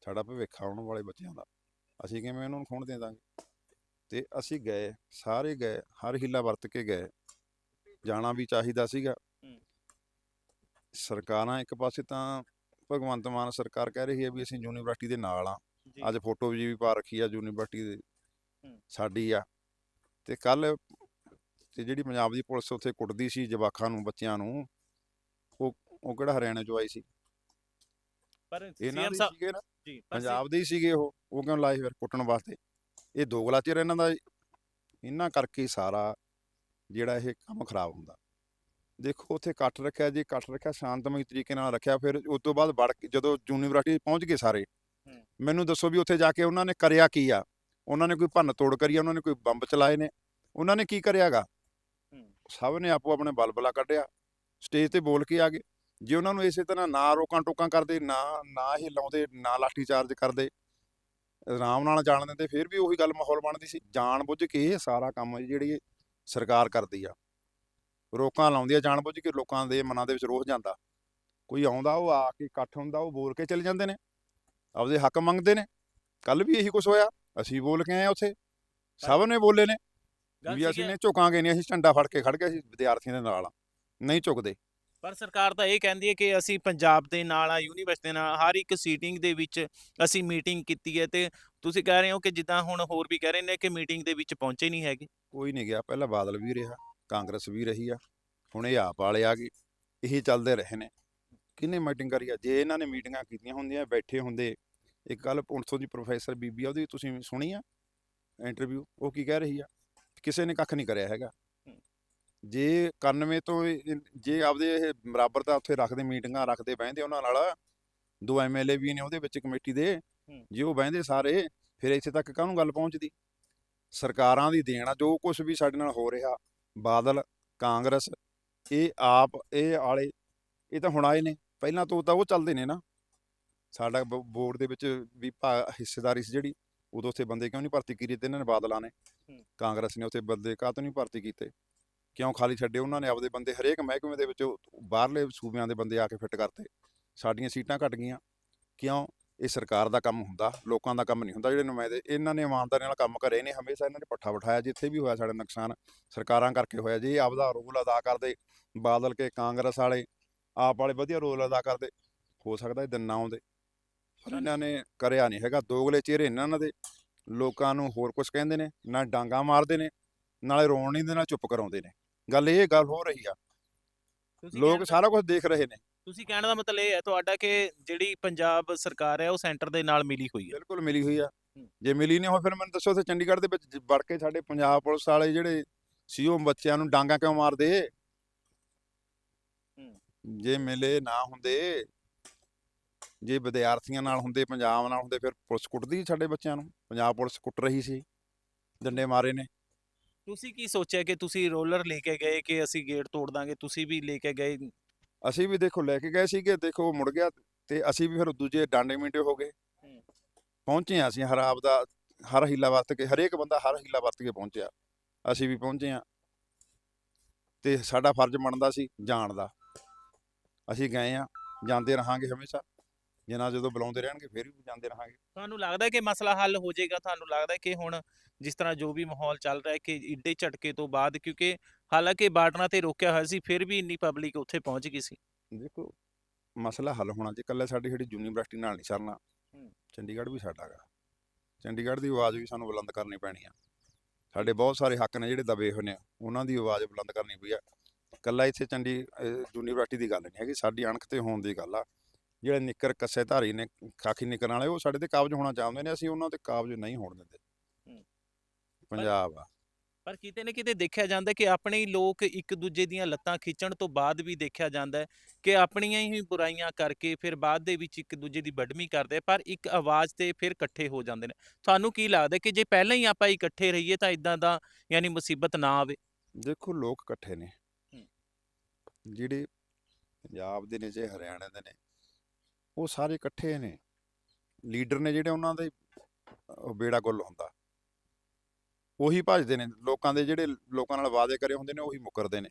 ਸਾਡਾ ਭਵਿੱਖ ਆਉਣ ਵਾਲੇ ਬੱਚਿਆਂ ਦਾ। ਅਸੀਂ ਕਿਵੇਂ ਉਹਨਾਂ ਨੂੰ ਖੋਣ ਦੇ ਦਾਂਗੇ? ਤੇ ਅਸੀਂ ਗਏ ਸਾਰੇ ਗਏ ਹਰ ਹੀਲਾ ਵਰਤ ਕੇ ਗਏ। ਜਾਣਾ ਵੀ ਚਾਹੀਦਾ ਸੀਗਾ। ਸਰਕਾਰਾਂ ਇੱਕ ਪਾਸੇ ਤਾਂ ਭਗਵੰਤ ਮਾਨ ਸਰਕਾਰ ਕਹਿ ਰਹੀ ਹੈ ਵੀ ਅਸੀਂ ਯੂਨੀਵਰਸਿਟੀ ਦੇ ਨਾਲ ਆ। ਅੱਜ ਫੋਟੋ ਵੀ ਪਾ ਰੱਖੀ ਆ ਯੂਨੀਵਰਸਿਟੀ ਦੇ। ਸਾਡੀ ਆ। ਤੇ ਕੱਲ ਤੇ ਜਿਹੜੀ ਪੰਜਾਬ ਦੀ ਪੁਲਿਸ ਉੱਥੇ ਕੁੱਟਦੀ ਸੀ ਜਵਾਕਾਂ ਨੂੰ ਬੱਚਿਆਂ ਨੂੰ ਉਹ ਉਹ ਕਿਹੜਾ ਹਰਿਆਣਾ ਚੋਂ ਆਈ ਸੀ? ਪਰ ਇਹਨਾਂ ਸੀਐਮ ਦੇ ਸਾਹਿਬ ਸੀਗੇ ਨਾ ਜੀ ਪਰ ਪੰਜਾਬ ਦੇ ਹੀ ਸੀਗੇ ਉਹ ਉਹ ਕਿਉਂ ਲਾਏ ਫਿਰ ਕੁੱਟਣ ਵਾਸਤੇ? ਇਹ ਦੋਗਲਾ ਚਿਰ ਇਹਨਾਂ ਦਾ ਇਹਨਾਂ ਕਰਕੇ ਹੀ ਸਾਰਾ ਜਿਹੜਾ ਇਹ ਕੰਮ ਖਰਾਬ ਹੁੰਦਾ। ਦੇਖੋ ਉੱਥੇ ਇਕੱਠ ਰੱਖਿਆ ਜੀ ਇਕੱਠ ਰੱਖਿਆ ਸ਼ਾਂਤਮਈ ਤਰੀਕੇ ਨਾਲ ਰੱਖਿਆ ਫਿਰ ਉਸ ਤੋਂ ਬਾਅਦ ਵੜ ਕੇ ਜਦੋਂ ਯੂਨੀਵਰਸਿਟੀ ਪਹੁੰਚ ਗਏ ਸਾਰੇ ਹੂੰ। ਮੈਨੂੰ ਦੱਸੋ ਵੀ ਉੱਥੇ ਜਾ ਕੇ ਉਹਨਾਂ ਨੇ ਕਰਿਆ ਕੀ ਆ? ਉਹਨਾਂ ਨੇ ਕੋਈ ਭੰਨ ਤੋੜ ਕਰੀ ਆ ਉਹਨਾਂ ਨੇ ਕੋਈ ਬੰਬ ਚਲਾਏ ਨੇ ਉਹਨਾਂ ਨੇ ਕੀ ਕਰਿਆਗਾ? ਹੂੰ। ਸਭ ਨੇ ਆਪੋ ਆਪਣੇ ਬਲਬਲਾ ਕੱਢਿਆ ਸਟੇਜ ਤੇ ਬੋਲ ਕੇ ਆ ਗਏ। ਜੇ ਉਹਨਾਂ ਨੂੰ ਇਸੇ ਤਰ੍ਹਾਂ ਨਾ ਰੋਕਾਂ ਟੋਕਾਂ ਕਰਦੇ ਨਾ ਨਾ ਹੀ ਲਾਉਂਦੇ ਨਾ ਲਾਠੀ ਚਾਰਜ ਕਰਦੇ ਆਰਾਮ ਨਾਲ ਜਾਣ ਦਿੰਦੇ ਫਿਰ ਵੀ ਉਹੀ ਗੱਲ ਮਾਹੌਲ ਬਣਦੀ ਸੀ। ਜਾਣ ਬੁੱਝ ਕੇ ਇਹ ਸਾਰਾ ਕੰਮ ਜਿਹੜੀ ਸਰਕਾਰ ਕਰਦੀ ਆ। ਰੋਕਾਂ ਲਾਉਂਦੀ ਆ ਜਾਣ ਬੁੱਝ ਕੇ ਲੋਕਾਂ ਦੇ ਮਨਾਂ ਦੇ ਵਿੱਚ ਰੋਹ ਜਾਂਦਾ। ਕੋਈ ਆਉਂਦਾ ਉਹ ਆ ਕੇ ਇਕੱਠ ਹੁੰਦਾ ਉਹ ਬੋਲ ਕੇ ਚਲੇ ਜਾਂਦੇ ਨੇ। ਆਪਦੇ ਹੱਕ ਮੰਗਦੇ ਨੇ। ਕੱਲ ਵੀ ਇਹੀ ਕੁਝ ਹੋਇਆ। ਅਸੀਂ ਬੋਲ ਕੇ ਆਏ ਉੱਥੇ। ਸਭ ਨੇ ਬੋਲੇ ਨੇ ਵੀ ਅਸੀਂ ਹੈ। ਨੇ ਝੁਕਾਂਗੇ ਨਹੀਂ ਅਸੀਂ ਝੰਡਾ ਫੜ ਕੇ ਖੜ ਗਏ ਅਸੀਂ ਵਿਦਿਆਰਥੀਆਂ ਦੇ ਨਾਲ। ਨਹੀਂ ਝੁਕਦੇ। ਪਰ ਸਰਕਾਰ ਤਾਂ ਇਹ ਕਹਿੰਦੀ ਹੈ ਕਿ ਅਸੀਂ ਪੰਜਾਬ ਦੇ ਨਾਲ ਆ ਯੂਨੀਵਰਸਿਟੀ ਦੇ ਨਾਲ, ਹਰ ਇੱਕ ਸੀਟਿੰਗ ਦੇ ਵਿੱਚ ਅਸੀਂ ਮੀਟਿੰਗ ਕੀਤੀ ਹੈ ਤੇ ਤੁਸੀਂ ਕਹਿ ਰਹੇ ਹੋ ਕਿ ਜਿੱਦਾਂ ਹੁਣ ਹੋਰ ਵੀ ਕਹਿ ਰਹੇ ਨੇ ਕਿ ਮੀਟਿੰਗ ਦੇ ਵਿੱਚ ਪਹੁੰਚੇ ਨਹੀਂ ਹੈਗੇ। ਕੋਈ ਨਹੀਂ ਗਿਆ, ਪਹਿਲਾਂ ਬਾਦਲ ਵੀ ਰਿਹਾ, ਕਾਂਗਰਸ ਵੀ ਰਹੀ ਆ, ਹੁਣ ਇਹ ਆਪ ਵਾਲੇ ਆ ਗਏ, ਇਹੀ ਚੱਲਦੇ ਰਹੇ ਨੇ। ਕਿੰਨੇ ਮੀਟਿੰਗ ਕਰੀ ਆ? ਜੇ ਇਹਨਾਂ ਨੇ ਮੀਟਿੰਗਾਂ ਕੀਤੀਆਂ ਹੁੰਦੀਆਂ, ਬੈਠੇ ਹੁੰਦੇ ਇੱਕ ਗੱਲ ਪੁਲਿਸੋਂ ਦੀ ਪ੍ਰੋਫੈਸਰ ਬੀਬੀ ਆ, ਉਹਦੀ ਤੁਸੀਂ ਸੁਣੀ ਆ ਇੰਟਰਵਿਊ, ਉਹ ਕੀ ਕਹਿ ਰਹੀ ਆ? ਕਿਸੇ ਨੇ ਕੱਖ ਨਹੀਂ ਕਰਿਆ ਹੈਗਾ। ਜੇ 91 ਤੋਂ ਇਹ- ਜੇ ਆਪਦੇ ਇਹ ਬਰਾਬਰ ਦਾ ਉੱਥੇ ਰੱਖਦੇ ਮੀਟਿੰਗਾਂ ਰੱਖਦੇ ਬਹਿੰਦੇ ਉਹਨਾਂ ਨਾਲ ਦੋ ਐਮਐਲਏ ਵੀ ਨੇ ਉਹਦੇ ਵਿੱਚ ਕਮੇਟੀ ਦੇ ਹੂੰ। ਜੇ ਉਹ ਬਹਿੰਦੇ ਸਾਰੇ ਫਿਰ ਇੱਥੇ ਤੱਕ ਕਾਹਨੂੰ ਗੱਲ ਪਹੁੰਚਦੀ ਸਰਕਾਰਾਂ ਦੀ ਦੇਣ ਆ ਜੋ ਕੁਝ ਵੀ ਸਾਡੇ ਨਾਲ ਹੋ ਰਿਹਾ ਬਾਦਲ ਕਾਂਗਰਸ ਇਹ ਆਪ ਇਹ ਆਲੇ ਇਹ ਤਾਂ ਹੁਣ ਆਏ ਨੇ ਪਹਿਲਾਂ ਤੋਂ ਤਾਂ ਉਹ ਚੱਲਦੇ ਨੇ ਨਾ ਸਾਡਾ ਬੋਰਡ ਦੇ ਵਿੱਚ ਵੀ ਭਾ- ਹਿੱਸੇਦਾਰੀ ਸੀ ਜਿਹੜੀ ਉਦੋਂ ਉੱਥੇ ਬੰਦੇ ਕਿਉਂ ਨਹੀਂ ਭਰਤੀ ਕੀਤੇ ਤੇ ਇਹਨਾਂ ਨੇ ਬਾਦਲਾਂ ਨੇ ਹੂੰ। ਕਾਂਗਰਸ ਨੇ ਉੱਥੇ ਬੰਦੇ ਕਾਹ ਤੋਂ ਨਹੀਂ ਭਰਤੀ ਕੀਤੇ ਕਿਉਂ ਖਾਲੀ ਛੱਡੇ? ਉਹਨਾਂ ਨੇ ਆਪਦੇ ਬੰਦੇ ਹਰੇਕ ਮਹਿਕਮੇ ਦੇ ਵਿੱਚ ਬਾਹਰਲੇ ਸੂਬਿਆਂ ਦੇ ਬੰਦੇ ਆ ਕੇ ਫਿੱਟ ਕਰਤੇ। ਸਾਡੀਆਂ ਸੀਟਾਂ ਘਟ ਗਈਆਂ। ਕਿਉਂ? ਇਹ ਸਰਕਾਰ ਦਾ ਕੰਮ ਹੁੰਦਾ, ਲੋਕਾਂ ਦਾ ਕੰਮ ਨਹੀਂ ਹੁੰਦਾ। ਜਿਹੜੇ ਨੁਮਾਇੰਦੇ, ਇਹਨਾਂ ਨੇ ਇਮਾਨਦਾਰੀ ਨਾਲ ਕੰਮ ਕਰੇ ਨੇ, ਹਮੇਸ਼ਾ ਇਹਨਾਂ ਨੇ ਪੱਠਾ ਬਿਠਾਇਆ। ਜਿੱਥੇ ਵੀ ਹੋਇਆ ਸਾਡਾ ਨੁਕਸਾਨ, ਸਰਕਾਰਾਂ ਕਰਕੇ ਹੋਇਆ। ਜੇ ਆਪਦਾ ਰੋਲ ਅਦਾ ਕਰਦੇ, ਬਾਦਲ ਕੇ ਕਾਂਗਰਸ ਵਾਲੇ, ਆਪ ਵਾਲੇ ਵਧੀਆ ਰੋਲ ਅਦਾ ਕਰਦੇ, ਹੋ ਸਕਦਾ ਇਹ ਦਿਨ ਨਾ ਆਉਂਦੇ। ਪਰ ਇਹਨਾਂ ਨੇ ਕਰਿਆ ਨਹੀਂ ਹੈਗਾ। ਦੋਗਲੇ ਚਿਹਰੇ ਇਹਨਾਂ ਦੇ। ਲੋਕਾਂ ਨੂੰ ਹੋਰ ਕੁਝ ਕਹਿੰਦੇ ਨੇ, ਨਾ ਡਾਂਗਾ ਮਾਰਦੇ ਨੇ, ਨਾਲੇ ਰੋਣ ਨਹੀਂ ਦੇ ਨਾਲ ਚੁੱਪ ਕਰਾਉਂਦੇ ਨੇ। ਗੱਲ ਇਹ ਗੱਲ ਹੋ ਰਹੀ ਆ। ਤੁਸੀਂ ਲੋਕ ਕਹਿਣ ਦਾ- ਸਾਰਾ ਕੁਝ ਦੇਖ ਰਹੇ ਨੇ। ਤੁਸੀਂ ਕਹਿਣ ਦਾ ਮਤਲਬ ਇਹ ਹੈ ਤੁਹਾਡਾ ਕਿ ਜਿਹੜੀ ਪੰਜਾਬ ਸਰਕਾਰ ਹੈ ਉਹ ਸੈਂਟਰ ਦੇ ਨਾਲ ਮਿਲੀ ਹੋਈ ਹੈ। ਬਿਲਕੁਲ ਮਿਲੀ ਹੋਈ ਆ। ਜੇ ਮਿਲੀ ਨਹੀਂ ਹੋ ਫਿਰ ਮੈਨੂੰ ਦੱਸੋ ਉੱਥੇ ਚੰਡੀਗੜ੍ਹ ਦੇ ਵਿੱਚ ਜ- ਵੜ ਕੇ ਸਾਡੇ ਪੰਜਾਬ ਪੁਲਿਸ ਵਾਲੇ ਜਿਹੜੇ ਸੀਓ ਬੱਚਿਆਂ ਨੂੰ ਡਾਂਗਾ ਕਿਉਂ ਮਾਰਦੇ? ਜੇ ਮਿਲੇ ਨਾ ਹੁੰਦੇ ਜੇ ਵਿਦਿਆਰਥੀਆਂ ਨਾਲ ਹੁੰਦੇ ਪੰਜਾਬ ਨਾਲ ਹੁੰਦੇ ਫਿਰ ਪੁਲਿਸ ਕੁੱਟਦੀ ਸਾਡੇ ਬੱਚਿਆਂ ਨੂੰ। ਪੰਜਾਬ ਪੁਲਿਸ ਕੁੱਟ ਰਹੀ ਸੀ। ਡੰਡੇ ਮਾਰੇ ਨੇ। ਤੁਸੀਂ ਕੀ ਸੋਚਿਆ ਕਿ ਤੁਸੀਂ ਰੋਲਰ ਲੈ ਕੇ ਗਏ ਕਿ ਅਸੀਂ ਗੇਟ ਤੋੜ ਦਾਂਗੇ? ਤੁਸੀਂ ਵੀ ਲੈ ਕੇ ਗਏ? ਅਸੀਂ ਵੀ ਦੇਖੋ ਲੈ ਕੇ ਗਏ ਸੀਗੇ ਦੇਖੋ ਮੁੜ ਗਿਆ ਤੇ ਅਸੀਂ ਵੀ ਫਿਰ ਦੂਜੇ ਡਾਂਡੇ ਮਿੰਟੇ ਹੋ ਗਏ। ਪਹੁੰਚੇ ਹਾਂ ਅਸੀਂ ਹਰ ਆਪ ਦਾ ਹਰ ਹੀਲਾ ਵਰਤ ਕੇ ਹਰੇਕ ਬੰਦਾ ਹਰ ਹੀਲਾ ਵਰਤ ਕੇ ਪਹੁੰਚਿਆ। ਅਸੀਂ ਵੀ ਪਹੁੰਚੇ ਹਾਂ। ਤੇ ਸਾਡਾ ਫਰਜ਼ ਬਣਦਾ ਸੀ ਜਾਣ ਦਾ। ਅਸੀਂ ਗਏ ਆ ਜਾਂਦੇ ਰਹਾਂਗੇ ਹਮੇਸ਼ਾ। ਜਿੰਨਾ ਜਦੋਂ ਬੁਲਾਉਂਦੇ ਰਹਿਣਗੇ ਫਿਰ ਵੀ ਜਾਂਦੇ ਰਹਾਂਗੇ। ਤੁਹਾਨੂੰ ਲੱਗਦਾ ਹੈ ਕਿ ਮਸਲਾ ਹੱਲ ਹੋ ਜਾਏਗਾ? ਤੁਹਾਨੂੰ ਲੱਗਦਾ ਹੈ ਕਿ ਹੁਣ ਜਿਸ ਤਰ੍ਹਾਂ ਜੋ ਵੀ ਮਾਹੌਲ ਚੱਲ ਰਿਹਾ ਹੈ ਕਿ ਇੱਡੇ ਝਟਕੇ ਤੋਂ ਬਾਅਦ ਕਿਉਂਕਿ ਹਾਲਾਂਕਿ ਬਾਰਡਰਾਂ ਤੇ ਰੋਕਿਆ ਹੋਇਆ ਸੀ ਫਿਰ ਵੀ ਇੰਨੀ ਪਬਲਿਕ ਉੱਥੇ ਪਹੁੰਚ ਗਈ ਸੀ। ਦੇਖੋ ਮਸਲਾ ਹੱਲ ਹੋਣਾ ਜੇ ਇਕੱਲੇ ਸਾਡੀ ਜਿਹੜੀ ਯੂਨੀਵਰਸਿਟੀ ਨਾਲ ਨਹੀਂ ਸਰਨਾ। ਚੰਡੀਗੜ੍ਹ ਵੀ ਸਾਡਾ ਗਾ ਚੰਡੀਗੜ੍ਹ ਦੀ ਆਵਾਜ਼ ਵੀ ਸਾਨੂੰ ਬੁਲੰਦ ਕਰਨੀ ਪੈਣੀ ਆ। ਸਾਡੇ ਬਹੁਤ ਸਾਰੇ ਹੱਕ ਨੇ ਜਿਹੜੇ ਦਬੇ ਹੋਏ ਨੇ ਉਹਨਾਂ ਦੀ ਆਵਾਜ਼ ਬੁਲੰਦ ਕਰਨੀ ਪਈ ਆ। ਇਕੱਲਾ ਇੱਥੇ ਚੰਡੀ ਯੂਨੀਵਰਸਿਟੀ ਦੀ ਗੱਲ ਨਹੀਂ ਹੈਗੀ ਸਾਡੀ ਅਣਖ ਤੇ ਹੋਣ ਦੀ ਗੱਲ ਆ। ਜਿਹੜੇ ਨਿੱਕਰ ਕੱਸੇ ਧਾਰੀ ਨੇ ਖਾਕੀ ਨਿੱਕਰ ਵਾਲੇ ਉਹ ਸਾਡੇ ਤੇ ਕਾਬਜ ਹੋਣਾ ਚਾਹੁੰਦੇ ਨੇ ਅਸੀਂ ਉਹਨਾਂ ਤੇ ਕਾਬਜ ਨਹੀਂ ਹੋਣ ਦਿੰਦੇ। ਪੰਜਾਬ ਆ। ਪਰ ਕਿਤੇ ਨਾ ਕਿਤੇ ਦੇਖਿਆ ਜਾਂਦਾ ਕਿ ਆਪਣੇ ਹੀ ਲੋਕ ਇੱਕ ਦੂਜੇ ਦੀਆਂ ਲੱਤਾਂ ਖਿੱਚਣ ਤੋਂ ਬਾਅਦ ਵੀ ਦੇਖਿਆ ਜਾਂਦਾ ਕਿ ਆਪਣੀਆਂ ਹੀ ਬੁਰਾਈਆਂ ਕਰਕੇ ਫਿਰ ਬਾਅਦ ਦੇ ਵਿੱਚ ਇੱਕ ਦੂਜੇ ਦੀ ਵੱਢਵੀਂ ਕਰਦੇ ਪਰ ਇੱਕ ਆਵਾਜ਼ ਤੇ ਫਿਰ ਇਕੱਠੇ ਹੋ ਜਾਂਦੇ ਨੇ। ਤੁਹਾਨੂੰ ਕੀ ਲੱਗਦਾ ਕਿ ਜੇ ਪਹਿਲਾਂ ਹੀ ਆਪਾਂ ਇਕੱਠੇ ਰਹੀਏ ਤਾਂ ਇਦਾਂ ਦਾ ਯਾਨੀ ਮੁਸੀਬਤ ਨਾ ਆਵੇ? ਦੇਖੋ ਲੋਕ ਇਕੱਠੇ ਨੇ। ਜਿਹੜੇ ਪੰਜਾਬ ਦੇ ਨੇ ਜੇ ਹਰਿਆਣਾ ਦੇ ਨੇ ਉਹ ਸਾਰੇ ਇਕੱਠੇ ਨੇ। ਲੀਡਰ ਨੇ ਜਿਹੜੇ ਉਹਨਾਂ ਦੇ ਬੇੜਾ ਗੁੱਲ ਹੁੰਦਾ। ਉਹੀ ਭੱਜਦੇ ਨੇ। ਲੋਕਾਂ ਦੇ ਜਿਹੜੇ ਲੋਕਾਂ ਨਾਲ ਵਾਅਦੇ ਕਰੇ ਹੁੰਦੇ ਨੇ, ਉਹੀ ਮੁਕਰਦੇ ਨੇ।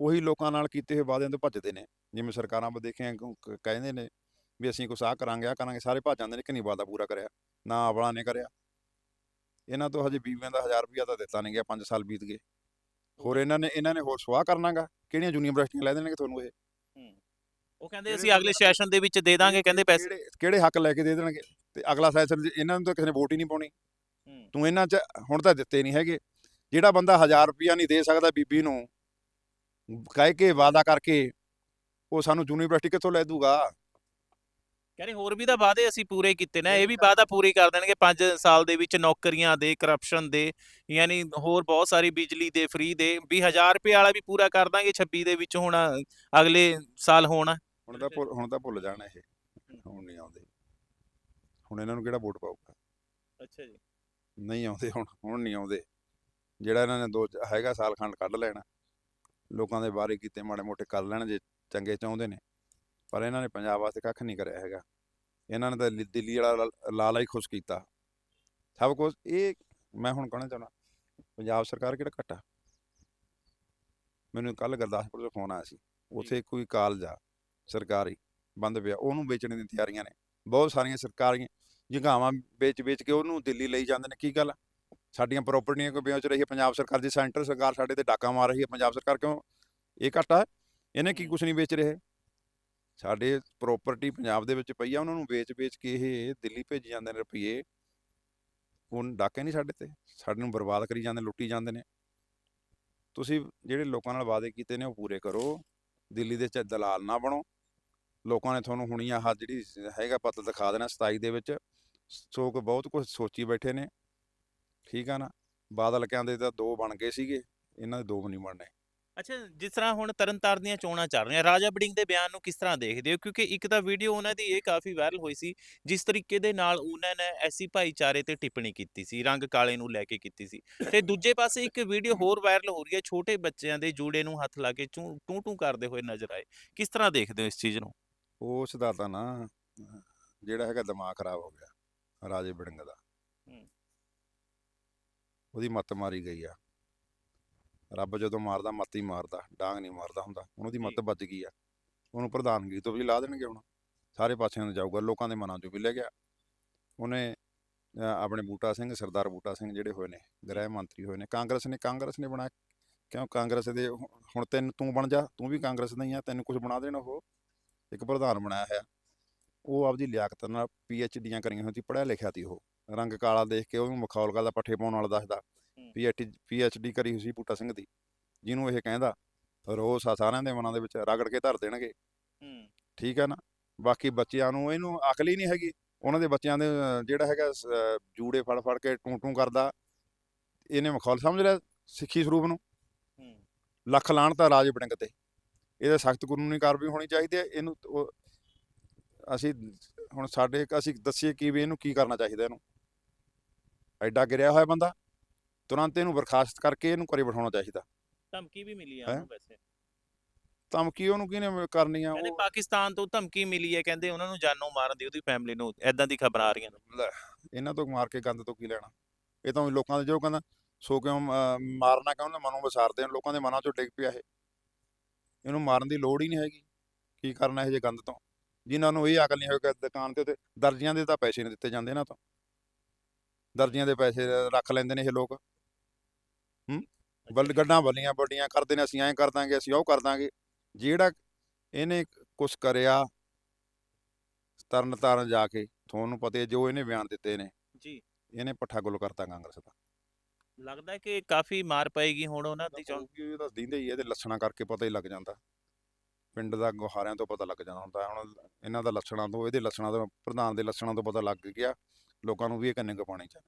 ਉਹੀ ਲੋਕਾਂ ਨਾਲ ਕੀਤੇ ਹੋਏ ਵਾਅਦਿਆਂ ਤੋਂ ਭੱਜਦੇ ਨੇ। ਜਿਵੇਂ ਸਰਕਾਰਾਂ ਆਪਾਂ ਦੇਖਿਆ ਕਹਿੰਦੇ ਨੇ ਵੀ ਅਸੀਂ ਕੁਛ ਆਹ ਕਰਾਂਗੇ ਆ ਕਰਾਂਗੇ। ਸਾਰੇ ਭੱਜ ਜਾਂਦੇ ਨੇ ਕਿ ਨਹੀਂ ਵਾਅਦਾ ਪੂਰਾ ਕਰਿਆ? ਨਾ ਆਵਲਾ ਨੇ ਕਰਿਆ। ਇਹਨਾਂ ਤੋਂ ਹਜੇ ਬੀਬੀਆਂ ਦਾ 1000 ਰੁਪਇਆ ਤਾਂ ਦਿੱਤਾ ਨਹੀਂ ਗਿਆ 5 ਸਾਲ ਬੀਤ ਗਏ। ਹੋਰ ਇਹਨਾਂ ਨੇ ਇਹਨਾਂ ਨੇ ਹੋਰ ਸਵਾਹ ਕਰਨਾਗਾ? ਕਿਹੜੀਆਂ ਯੂਨੀਵਰਸਿਟੀਆਂ ਲੈ ਦੇਣਗੇ ਤੁਹਾਨੂੰ ਇਹ? ਉਹ ਕਹਿੰਦੇ ਅਸੀਂ ਅਗਲੇ ਸੈਸ਼ਨ ਦੇ ਵਿੱਚ ਦੇ ਦਾਂਗੇ ਕਹਿੰਦੇ ਪੈਸੇ। ਕਿਹੜੇ ਕਿਹੜੇ ਹੱਕ ਲੈ ਕੇ ਦੇ ਦੇਣਗੇ? ਤੇ ਅਗਲਾ ਸੈਸ਼ਨ ਇਹਨਾਂ ਨੂੰ ਤਾਂ ਕਿਸੇ ਨੇ ਵੋਟ ਹੀ ਨਹੀਂ ਪਾਉਣੀ। ਤੂੰ ਇਹਨਾਂ 'ਚ ਹੁਣ ਤਾਂ ਦਿੱਤੇ ਨਹੀਂ ਹੈਗੇ। ਜਿਹੜਾ ਬੰਦਾ 1000 ਰੁਪਇਆ ਨਹੀਂ ਦੇ ਸਕਦਾ ਬੀਬੀ ਨੂੰ ਕਹਿ ਕੇ ਵਾਅਦਾ ਕਰਕੇ ਉਹ ਸਾਨੂੰ ਯੂਨੀਵਰਸਿਟੀ ਕਿੱਥੋਂ ਲੈ ਦੂਗਾ? ਕਹਿੰਦੇ ਹੋਰ ਵੀ ਤਾਂ ਵਾਅਦੇ ਅਸੀਂ ਪੂਰੇ ਕੀਤੇ ਨੇ। ਇਹ ਵੀ ਵਾਅਦਾ ਪੂਰੀ ਕਰ ਦੇਣਗੇ। 5 ਸਾਲ ਦੇ ਵਿੱਚ ਨੌਕਰੀਆਂ ਦੇ ਕਰਪਸ਼ਨ ਦੇ ਯਾਨੀ ਹੋਰ ਬਹੁਤ ਸਾਰੀ ਬਿਜਲੀ ਦੇ ਫ੍ਰੀ ਦੇ। ਵੀ 1000 ਰੁਪਏ ਵਾਲਾ ਵੀ ਪੂਰਾ ਕਰ ਦਾਂਗੇ 26 ਦੇ ਵਿੱਚ ਹੁਣ ਅਗਲੇ ਸਾਲ ਹੋਣਾ। ਹੁਣ ਤਾਂ ਭੁੱਲ ਹੁਣ ਤਾਂ ਭੁੱਲ ਜਾਣਾ ਇਹ। ਹੁਣ ਨਹੀਂ ਆਉਂਦੇ। ਹੁਣ ਇਹਨਾਂ ਨੂੰ ਕਿਹੜਾ ਵੋਟ ਪਾਊਗਾ? ਅੱਛਾ ਜੀ। ਨਹੀਂ ਆਉਂਦੇ ਹੁਣ ਹੁਣ ਨਹੀਂ ਆਉਂਦੇ। ਜਿਹੜਾ ਇਹਨਾਂ ਨੇ ਦੋ ਹੈਗਾ ਸਾਲ ਖੰਡ ਕੱਢ ਲੈਣਾ। ਲੋਕਾਂ ਦੇ ਬਾਰੇ ਕੀਤੇ ਮਾੜੇ ਮੋਟੇ ਕਰ ਲੈਣ ਜੇ ਚੰਗੇ ਚਾਹੁੰਦੇ ਨੇ। ਪਰ ਇਹਨਾਂ ਨੇ ਪੰਜਾਬ ਵਾਸਤੇ ਕੱਖ ਨਹੀਂ ਕਰਿਆ ਹੈਗਾ। ਇਹਨਾਂ ਨੇ ਤਾਂ ਲਿ- ਦਿੱਲੀ ਵਾਲਾ ਲਾ- ਲਾਲਾ ਹੀ ਖੁਸ਼ ਕੀਤਾ। ਸਭ ਕੁਝ ਇਹ ਮੈਂ ਹੁਣ ਕਹਿਣਾ ਚਾਹੁੰਦਾ ਪੰਜਾਬ ਸਰਕਾਰ ਕਿਹੜਾ ਘਟਾ ਮੈਨੂੰ ਕੱਲ ਗੁਰਦਾਸਪੁਰ ਤੋਂ ਫੋਨ ਆਇਆ ਸੀ। ਉੱਥੇ ਕੋਈ ਕਾਲਜ ਆ। ਸਰਕਾਰੀ ਬੰਦ ਪਿਆ, ਉਹਨੂੰ ਵੇਚਣ ਦੀਆਂ ਤਿਆਰੀਆਂ ਨੇ। ਬਹੁਤ ਸਾਰੀਆਂ ਸਰਕਾਰੀਆਂ ਜਗ੍ਹਾਵਾਂ ਵੇਚ ਵੇਚ ਕੇ ਉਹਨੂੰ ਦਿੱਲੀ ਲਈ ਜਾਂਦੇ ਨੇ। ਕੀ ਗੱਲ? ਸਾਡੀਆਂ ਪ੍ਰਾਪਰਟੀਆਂ ਕਿਉਂ ਵੇਚ ਰਹੀ ਹੈ? ਪੰਜਾਬ ਸਰਕਾਰ ਦੀ ਸੈਂਟਰ ਸਰਕਾਰ ਸਾਡੇ ਤੇ ਡਾਕਾ ਮਾਰ ਰਹੀ ਹੈ। ਪੰਜਾਬ ਸਰਕਾਰ ਕਿਉਂ? ਇਹ ਘਾਟਾ ਹੈ? ਇਹਨੇ ਕੀ ਕੁਝ ਨਹੀਂ ਵੇਚ ਰਹੇ। ਸਾਡੇ ਪ੍ਰਾਪਰਟੀ ਪੰਜਾਬ ਦੇ ਵਿੱਚ ਪਈ ਆ, ਉਹਨਾਂ ਨੂੰ ਵੇਚ ਵੇਚ ਕੇ ਇਹ ਦਿੱਲੀ ਭੇਜੀ ਜਾਂਦੇ ਨੇ ਰੁਪਈਏ। ਹੁਣ ਡਾਕੇ ਨਹੀਂ ਸਾਡੇ ਤੇ। ਸਾਡੇ ਨੂੰ ਬਰਬਾਦ ਕਰੀ ਜਾਂਦੇ, ਲੁੱਟੀ ਜਾਂਦੇ ਨੇ। ਤੁਸੀਂ ਜਿਹੜੇ ਲੋਕਾਂ ਨਾਲ ਵਾਅਦੇ ਕੀਤੇ ਨੇ, ਉਹ ਪੂਰੇ ਕਰੋ। ਦਿੱਲੀ ਦੇ ਚ ਦਲਾਲ ਨਾ ਬਣੋ। ਲੋਕਾਂ ਨੇ ਤੁਹਾਨੂੰ ਹੁਣੀ ਆਹ ਜਿਹੜੀ ਹੈਗਾ ਪਤਾ ਦਿਖਾ ਦੇਣਾ 27 ਦੇ ਵਿੱਚ। ਸੋ ਬਹੁਤ ਕੁਝ ਸੋਚੀ ਬੈਠੇ ਨੇ। ਠੀਕ ਆ ਨਾ? ਬਾਦਲ ਕਹਿੰਦੇ ਤਾਂ ਦੋ ਬਣ ਗਏ ਸੀਗੇ, ਇਹਨਾਂ ਦੇ ਦੋ ਵੀ ਨਹੀਂ ਬਣਨੇ। ਅੱਛਾ, ਜਿਸ ਤਰ੍ਹਾਂ ਹੁਣ ਤਰਨਤਾਰਨ ਦੀਆਂ ਚੋਣਾਂ ਚੱਲ ਰਹੀਆਂ, ਰਾਜਾ ਬੜਿੰਗ ਦੇ ਬਿਆਨ ਨੂੰ ਕਿਸ ਤਰ੍ਹਾਂ ਦੇਖਦੇ ਹੋ? ਕਿਉਂਕਿ ਇੱਕ ਤਾਂ ਵੀਡੀਓ ਉਹਨਾਂ ਦੀ ਇਹ ਕਾਫੀ ਵਾਇਰਲ ਹੋਈ ਸੀ, ਜਿਸ ਤਰੀਕੇ ਦੇ ਨਾਲ ਉਹਨਾਂ ਨੇ ਐਸੀ ਭਾਈਚਾਰੇ ਤੇ ਟਿੱਪਣੀ ਕੀਤੀ ਸੀ, ਰੰਗ ਕਾਲੇ ਨੂੰ ਲੈ ਕੇ ਕੀਤੀ ਸੀ। ਤੇ ਦੂਜੇ ਪਾਸੇ ਇੱਕ ਵੀਡੀਓ ਹੋਰ ਵਾਇਰਲ ਹੋ ਰਹੀ ਹੈ, ਛੋਟੇ ਬੱਚਿਆਂ ਦੇ ਜੂੜੇ ਨੂੰ ਹੱਥ ਲਾ ਕੇ ਟੂੰ ਟੂੰ ਕਰਦੇ ਹੋਏ ਨਜ਼ਰ ਆਏ। ਕਿਸ ਤਰ੍ਹਾਂ ਦੇਖਦੇ ਹੋ ਇਸ ਚੀਜ਼ ਨੂੰ? ਉਸ ਦਾ ਤਾਂ ਨਾ ਜਿਹੜਾ ਹੈਗਾ ਦਿਮਾਗ ਖਰਾਬ ਹੋ ਗਿਆ ਰਾਜੇ ਬਿੜੰਗ ਦਾ। ਉਹਦੀ ਮੱਤ ਮਾਰੀ ਗਈ ਆ। ਰੱਬ ਜਦੋਂ ਮਾਰਦਾ ਮੱਤ ਹੀ ਮਾਰਦਾ ਡਾਂਗ ਨਹੀਂ ਮਾਰਦਾ ਹੁੰਦਾ। ਉਹਨਾਂ ਦੀ ਮੱਤ। ਵੱਜ ਗਈ ਆ। ਉਹਨੂੰ ਪ੍ਰਧਾਨਗੀ ਤੋਂ ਵੀ ਲਾ ਦੇਣਗੇ ਹੁਣ। ਸਾਰੇ ਪਾਸਿਆਂ ਨੂੰ ਜਾਊਗਾ ਲੋਕਾਂ ਦੇ ਮਨਾਂ 'ਚੋਂ ਵੀ ਲੈ ਗਿਆ। ਉਹਨੇ ਆਪਣੇ ਬੂਟਾ ਸਿੰਘ ਸਰਦਾਰ ਬੂਟਾ ਸਿੰਘ ਜਿਹੜੇ ਹੋਏ ਨੇ ਗ੍ਰਹਿ ਮੰਤਰੀ ਹੋਏ ਨੇ ਕਾਂਗਰਸ ਨੇ ਕਾਂਗਰਸ ਨੇ ਬਣਾ ਕਿਉਂ? ਕਾਂਗਰਸ ਦੇ ਹੁਣ ਤੈਨੂੰ ਤੂੰ ਬਣ ਜਾ ਤੂੰ ਵੀ ਕਾਂਗਰਸ ਦਾ ਹੀ ਆ ਤੈਨੂੰ ਕੁਝ ਬਣਾ ਦੇਣਾ ਉਹ। ਇੱਕ ਪ੍ਰਧਾਨ ਬਣਾਇਆ ਹੋਇਆ। ਉਹ ਆਪਦੀ ਲਿਆਕਤ ਨਾਲ ਪੀ ਡੀਆਂ ਕਰੀਆਂ ਹੋਈਆਂ ਸੀ ਪੜ੍ਹਿਆ ਲਿਖਿਆ ਸੀ ਉਹ। ਰੰਗ ਕਾਲਾ ਦੇਖ ਕੇ ਉਹਨੂੰ ਮਖੌਲ ਕਰਦਾ ਪੱਠੇ ਪਾਉਣ ਵਾਲਾ ਦੱਸਦਾ। ਹੂੰ। ਪੀ ਡੀ ਕਰੀ ਹੋਈ ਸੀ ਬੂਟਾ ਸਿੰਘ ਦੀ ਜਿਹਨੂੰ ਇਹ ਕਹਿੰਦਾ ਰੋਸ ਆ ਸਾਰਿਆਂ ਦੇ ਮਨਾਂ ਦੇ ਵਿੱਚ ਰਗੜ ਕੇ ਧਰ ਦੇਣਗੇ। ਹੂੰ। ਠੀਕ ਹੈ ਨਾ? ਬਾਕੀ ਬੱਚਿਆਂ ਨੂੰ ਇਹਨੂੰ ਅਕਲ ਹੀ ਨਹੀਂ ਹੈਗੀ। ਉਹਨਾਂ ਦੇ ਬੱਚਿਆਂ ਦੇ ਜਿਹੜਾ ਹੈਗਾ ਜੂੜੇ ਫੜ ਫੜ ਕੇ ਟੂੰ ਟੂੰ ਕਰਦਾ। ਇਹਨੇ ਮਖੌਲ ਸਮਝ ਲਿਆ ਸਿੱਖੀ ਸਰੂਪ ਨੂੰ? ਲੱਖ ਲਾਣ ਤਾਂ ਰਾਜ ਬੜਿੰਗ ਤੇ। ਇਹਦੇ ਸਖਤ ਕਾਨੂੰਨੀ ਕਾਰਵਾਈ ਹੋਣੀ ਚਾਹੀਦੀ ਹੈ ਇਹਨੂੰ ਉਹ- ਅਸੀਂ ਹੁਣ ਸਾਡੇ ਅਸੀਂ ਦੱਸੀਏ ਕੀ ਵੀ ਇਹਨੂੰ ਕੀ ਕਰਨਾ ਚਾਹੀਦਾ ਇਹਨੂੰ। ਐਡਾ ਗਿਰਿਆ ਹੋਇਆ ਬੰਦਾ ਤੁਰੰਤ ਇਹਨੂੰ ਬਰਖਾਸਤ ਕਰਕੇ ਇਹਨੂੰ ਘਰੇ ਬਿਠਾਉਣਾ ਚਾਹੀਦਾ। ਧਮਕੀ ਵੀ ਮਿਲੀ ਆ ਹੈਂ? ਉਹਨੂੰ ਵੈਸੇ। ਧਮਕੀ ਉਹਨੂੰ ਕਿਹਨੇ ਕਰਨੀ ਆ ਕਹਿੰਦੇ ਉਹ ਪਾਕਿਸਤਾਨ ਤੋਂ ਧਮਕੀ ਮਿਲੀ ਹੈ ਕਹਿੰਦੇ ਉਹਨਾਂ ਨੂੰ ਜਾਨੋਂ ਮਾਰਨ ਦੀ ਉਹਦੀ ਫੈਮਿਲੀ ਨੂੰ ਐਦਾਂ ਦੀ ਖਬਰ ਆ ਰਹੀਆਂ ਨੇ। ਲੈ, ਇਹਨਾਂ ਤੋਂ ਮਾਰ ਕੇ ਗੰਦ ਤੋਂ ਕੀ ਲੈਣਾ? ਇਹ ਤਾਂ ਲੋਕਾਂ ਦੇ ਜੋ ਕਹਿੰਦਾ ਸੋ ਕਿਉਂ ਅਹ, ਮਾਰਨਾ ਕਿਉਂ ਉਹਨੇ ਮਨੋਂ ਵਿਸਾਰਦੇ ਨੇ ਲੋਕਾਂ ਦੇ ਮਨਾਂ ਚੋਂ ਡਿੱਗ ਪਿਆ ਇਹ। ਇਹਨੂੰ ਮਾਰਨ ਦੀ ਲੋੜ ਹੀ ਨਹੀਂ ਹੈਗੀ। ਕੀ ਕਰਨਾ ਇਹ ਜੇ ਗੰਦ ਤੋਂ? ਜਿਨ੍ਹਾਂ ਨੂੰ ਇਹ ਅਕਲ ਨਹੀਂ ਹੋਏਗਾ ਦੁਕਾਨ ਤੇ ਦਰਜੀਆਂ ਦੇ ਤਾਂ ਪੈਸੇ ਨਹੀਂ ਦਿੱਤੇ ਜਾਂਦੇ ਇਹਨਾਂ ਤੋਂ। ਦਰਜੀਆਂ ਦੇ ਪੈਸੇ ਰੱਖ ਲੈਂਦੇ ਨੇ ਇਹ ਲੋਕ। ਹੂੰ? ਬਲ ਗੱਡਾਂ ਬੱਲੀਆਂ ਵੱਡੀਆਂ ਕਰਦੇ ਨੇ ਅਸੀਂ ਐਂ ਕਰ ਦਾਂਗੇ ਅਸੀਂ ਉਹ ਕਰ ਦਾਂਗੇ। ਜਿਹੜਾ ਇਹਨੇ ਕੁਛ ਕਰਿਆ ਤਰਨ ਤਾਰਨ ਜਾ ਕੇ ਤੁਹਾਨੂੰ ਪਤਾ ਹੈ ਜੋ ਇਹਨੇ ਬਿਆਨ ਦਿੱਤੇ ਨੇ ਜੀ। ਇਹਨੇ ਪੱਠਾ ਗੁੱਲ ਕਰਤਾ ਕਾਂਗਰਸ ਦਾ। ਲੱਗਦਾ ਹੈ ਕਿ ਕਾਫੀ ਮਾਰ ਪਏਗੀ ਹੁਣ ਉਹਨਾਂ ਦੀ ਚੋਣ। ਕਿਉਂਕਿ ਇਹ ਤਾਂ ਦਿੰਦੇ ਹੀ ਆ, ਇਹਦੇ ਲੱਛਣਾਂ ਕਰਕੇ ਪਤਾ ਹੀ ਲੱਗ ਜਾਂਦਾ। ਪਿੰਡ ਦਾ ਗੁਹਾਰਿਆਂ ਤੋਂ ਪਤਾ ਲੱਗ ਜਾਂਦਾ ਹੁੰਦਾ ਹੁਣ ਇਹਨਾਂ ਦਾ ਲੱਛਣਾਂ ਤੋਂ ਇਹਦੇ ਲੱਛਣਾਂ ਤੋਂ ਪ੍ਰਧਾਨ ਦੇ ਲੱਛਣਾਂ ਤੋਂ ਪਤਾ ਲੱਗ ਗਿਆ ਲੋਕਾਂ ਨੂੰ ਵੀ ਇਹ ਕੰਨੇ ਪਾਣੀ ਚਾਹੀਦਾ।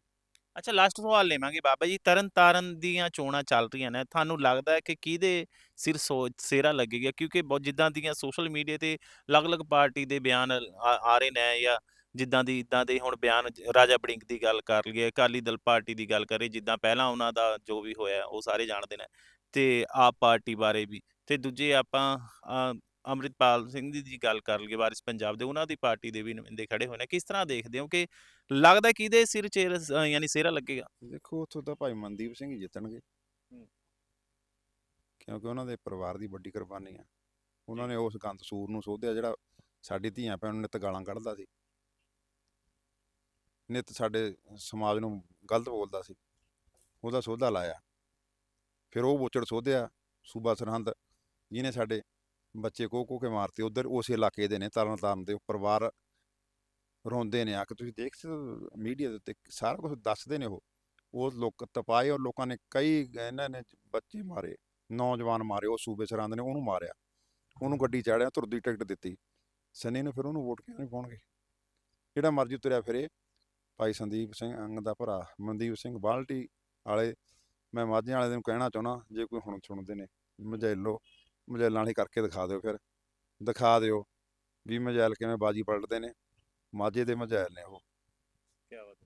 ਅੱਛਾ ਲਾਸਟ ਸਵਾਲ ਲੇਵਾਂਗੇ ਬਾਬਾ ਜੀ ਤਰਨ ਤਾਰਨ ਦੀਆਂ ਚੋਣਾਂ ਚੱਲ ਰਹੀਆਂ ਨੇ ਤੁਹਾਨੂੰ ਲੱਗਦਾ ਹੈ ਕਿ ਕਿਹਦੇ ਸਿਰ ਸੋਚ ਸੇਰਾ ਲੱਗੇਗਾ? ਕਿਉਂਕਿ ਬਹੁਤ ਜਿੱਦਾਂ ਦੀਆਂ ਸੋਸ਼ਲ ਮੀਡੀਆ ਤੇ ਅਲੱਗ-ਅਲੱਗ ਪਾਰਟੀ ਦੇ ਬਿਆਨ ਆ ਆ ਰਹੇ ਨੇ ਜਾਂ ਜਿੱਦਾਂ ਦੀ ਇਦਾਂ ਦੇ ਹੁਣ ਬਿਆਨ ਰਾਜਾ ਬੜਿੰਗ ਦੀ ਗੱਲ ਕਰ ਲਈਏ ਅਕਾਲੀ ਦਲ ਪਾਰਟੀ ਦੀ ਗੱਲ ਕਰੇ ਜਿੱਦਾਂ ਪਹਿਲਾਂ ਉਹਨਾਂ ਦਾ ਜੋ ਵੀ ਹੋਇਆ ਉਹ ਸਾਰੇ ਜਾਣਦੇ ਨੇ ਤੇ ਆਪ ਪਾਰਟੀ ਬਾਰੇ ਵੀ ਤੇ ਦੂਜੇ ਆਪਾਂ ਅ, ਅੰਮ੍ਰਿਤਪਾਲ ਸਿੰਘ ਦੀ ਜੀ ਗੱਲ ਕਰ ਲਈਏ ਵਾਰਿਸ ਪੰਜਾਬ ਦੇ ਉਹਨਾਂ ਦੀ ਪਾਰਟੀ ਦੇ ਵੀ ਨੁਮਾਇੰਦੇ ਖੜੇ ਹੋਏ ਨੇ ਕਿਸ ਤਰ੍ਹਾਂ ਦੇਖਦੇ ਹੋ ਕਿ ਲੱਗਦਾ ਕਿਹਦੇ ਸਿਰ ਚੇਰ ਅ, ਯਾਨੀ ਸੇਰਾ ਲੱਗੇਗਾ? ਦੇਖੋ ਉੱਥੋਂ ਤਾਂ ਭਾਈ ਮਨਦੀਪ ਸਿੰਘ ਹੀ ਜਿੱਤਣਗੇ। ਹੂੰ। ਕਿਉਂਕਿ ਉਹਨਾਂ ਦੇ ਪਰਿਵਾਰ ਦੀ ਵੱਡੀ ਕੁਰਬਾਨੀ ਆ। ਉਹਨਾਂ ਨੇ ਉਸ ਗੰਦ ਸੂਰ ਨੂੰ ਸੋਧਿਆ ਜਿਹੜਾ ਸਾਡੀ ਧੀਆਂ ਭੈਣ ਨੂੰ ਨਿੱਤ ਗਾਲਾਂ ਕੱਢਦਾ ਸੀ। ਨਿੱਤ ਸਾਡੇ ਸਮਾਜ ਨੂੰ ਗਲਤ ਬੋਲਦਾ ਸੀ। ਉਹਦਾ ਸੋਧਾ ਲਾਇਆ। ਫਿਰ ਉਹ ਬੋਚੜ ਸੋਧਿਆ ਸੂਬਾ ਸਰਹੰਦ, ਜਿਹਨੇ ਸਾਡੇ ਬੱਚੇ ਕੋ ਕੋ ਕੇ ਮਾਰਤੇ। ਉਧਰ ਉਸ ਇਲਾਕੇ ਦੇ ਨੇ ਤਰਨ ਤਾਰਨ ਦੇ ਪਰਿਵਾਰ ਰੋਂਦੇ ਨੇ। ਆ ਕੇ ਤੁਸੀਂ ਦੇਖ ਮੀਡੀਆ ਦੇ ਉੱਤੇ ਸਾਰਾ ਕੁਝ ਦੱਸਦੇ ਨੇ ਉਹ। ਉਹ ਲੋਕ ਤਪਾਏ ਔਰ ਲੋਕਾਂ ਨੇ ਕਈ ਇਹਨਾਂ ਨੇ ਬੱਚੇ ਮਾਰੇ, ਨੌਜਵਾਨ ਮਾਰੇ, ਉਹ ਸੂਬੇ ਸਰਹੰਦ ਨੇ ਉਹਨੂੰ ਮਾਰਿਆ। ਉਹਨੂੰ ਗੱਡੀ ਚਾੜਿਆ ਤੁਰਦੀ ਟਿਕਟ ਦਿੱਤੀ। ਸਨੀ ਨੂੰ ਫਿਰ ਉਹਨੂੰ ਵੋਟ ਕਿਉਂ ਨਹੀਂ ਪਾਉਣਗੇ? ਜਿਹੜਾ ਮਰਜ਼ੀ ਤੁਰਿਆ ਫਿਰੇ ਭਾਈ ਸੰਦੀਪ ਸਿੰਘ ਅੰਗ ਦਾ ਭਰਾ, ਮਨਦੀਪ ਸਿੰਘ ਬਾਲਟੀ ਵਾਲੇ, ਮੈਂ ਮਾਝੇ ਵਾਲੇ ਨੂੰ ਕਹਿਣਾ ਚਾਹੁੰਦਾ, ਜੇ ਕੋਈ ਹੁਣ ਸੁਣਦੇ ਨੇ, ਮਜੈਲੋ, ਮਜੈਲਾਂ ਵਾਲੀ ਕਰਕੇ ਦਿਖਾ ਦਿਓ ਫਿਰ, ਦਿਖਾ ਦਿਓ ਵੀ ਮਜੈਲ ਕਿਵੇਂ ਬਾਜੀ ਪਲਟਦੇ ਨੇ, ਮਾਝੇ ਦੇ ਮਜੈਲ ਨੇ ਉਹ। ਕਿਆ ਬਾਤ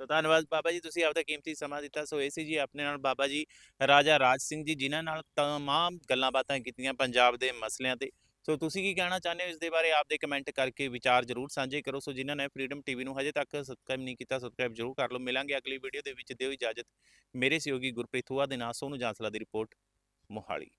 ਸੋ ਧੰਨਵਾਦ ਬਾਬਾ ਜੀ, ਤੁਸੀਂ ਆਪਦਾ ਕੀਮਤੀ ਸਮਾਂ ਦਿੱਤਾ। ਸੋ ਇਹ ਸੀ ਜੀ ਆਪਣੇ ਨਾਲ ਬਾਬਾ ਜੀ, ਰਾਜਾ ਰਾਜ ਸਿੰਘ ਜੀ, ਜਿਨ੍ਹਾਂ ਨਾਲ ਤਮਾਮ ਗੱਲਾਂ ਬਾਤਾਂ ਕੀਤੀਆਂ ਪੰਜਾਬ ਦੇ ਮਸਲਿਆਂ ਤੇ। ਸੋ ਤੁਸੀਂ ਕੀ ਕਹਿਣਾ ਚਾਹੁੰਦੇ ਹੋ ਇਸ ਦੇ ਬਾਰੇ? ਆਪਦੇ ਕਮੈਂਟ ਕਰਕੇ ਵਿਚਾਰ ਜ਼ਰੂਰ ਸਾਂਝੇ ਕਰੋ। ਸੋ ਜਿਨ੍ਹਾਂ ਨੇ ਫਰੀडम ਟੀਵੀ ਨੂੰ ਹਜੇ ਤੱਕ ਸਬਸਕ੍ਰਾਈਬ ਨਹੀਂ ਕੀਤਾ ਸਬਸਕ੍ਰਾਈਬ ਜ਼ਰੂਰ ਕਰ ਲਓ। ਮਿਲਾਂਗੇ ਅਗਲੀ ਵੀਡੀਓ ਦੇ ਵਿੱਚ। ਦਿਓ ਇਜਾਜ਼ਤ। ਮੇਰੇ ਸਹਿਯੋਗੀ ਗੁਰਪ੍ਰੀਤ ਹੁਆ ਦੇ ਨਾਲ ਸੋਨੂੰ ਜਾਂਸਲਾ ਦੀ ਰਿਪੋਰਟ ਮੋਹਾਲੀ।